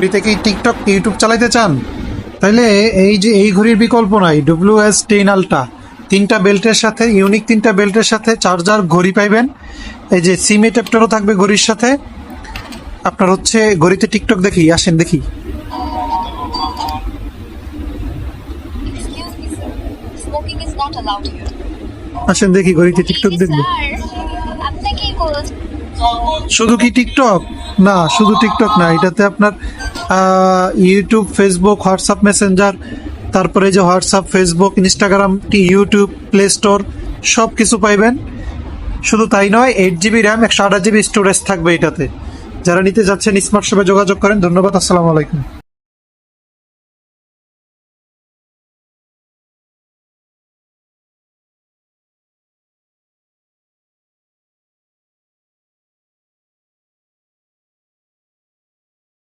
ঘড়ি থেকে TikTok YouTube চালাইতে চান? তাহলে এই যে এই ঘড়ির বিকল্প নাই ডব্লিউ এস টেন আলটা তিনটা বেল্টের সাথে ইউনিক তিনটা বেল্টের সাথে চার্জার ঘড়ি পাইবেন। এই যে সিম এডাপ্টারও থাকবে ঘড়ির সাথে। আপনার হচ্ছে ঘড়িতে টিকটক দেখি আসেন দেখি. আসেন দেখি ঘড়িতে টিকটক দেখব। কি শুধু কি টিকটক? না শুধু টিকটক না এটাতে আপনার ইউটিউব ফেসবুক হোয়াটসঅ্যাপ মেসেঞ্জার তারপরে যে WhatsApp Facebook Instagram YouTube play store সব কিছু পাইবেন। শুধু তাই নয় এইট জিবি র্যাম একশো আঠাশ জিবি স্টোরেজ থাকবে এটাতে। যারা নিতে যাচ্ছেন স্মার্ট শপে যোগাযোগ করেন, ধন্যবাদ, আসসালামু আলাইকুম।